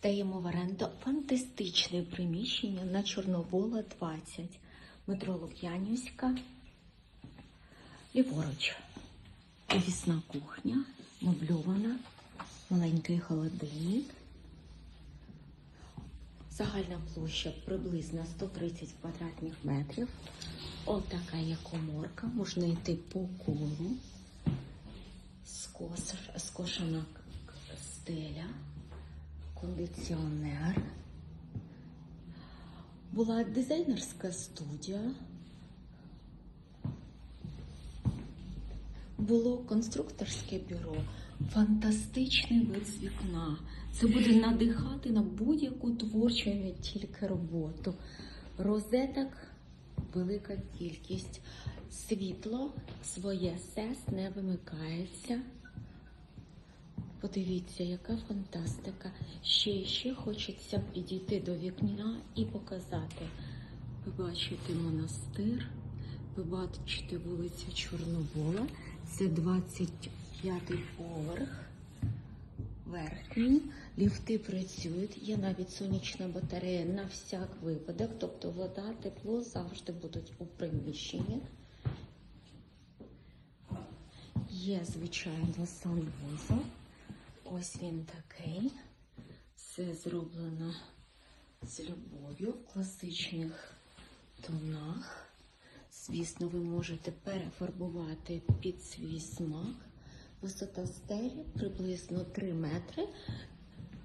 Здаємо в оренду фантастичне приміщення на Чорновола 20, метро Лук'янівська. Ліворуч. Офісна кухня, мебльована, маленький холодильник. Загальна площа приблизно 130 квадратних метрів. Ось така є коморка, можна йти по колу. Скошена стеля, кондиціонер. Була дизайнерська студія. Було конструкторське бюро, фантастичний вид з вікна. Це буде надихати на будь-яку творчу не тільки роботу. Розеток велика кількість. Світло своє сес не вимикається. Подивіться, яка фантастика. Ще і ще хочеться підійти до вікна і показати. Ви бачите монастир, ви бачите вулицю Чорновола. Це 25-й поверх. Верхній. Ліфти працюють, є навіть сонячна батарея на всяк випадок, тобто вода, тепло завжди будуть у приміщенні. Є, звичайно, санвузол. Ось він такий. Все зроблено з любов'ю в класичних тонах. Звісно, ви можете перефарбувати під свій смак. Висота стелі приблизно 3 метри,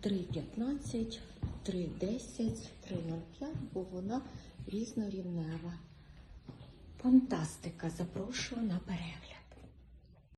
3,15, 3,10, 3,05, бо вона різнорівнева. Фантастика! Запрошую на перегляд.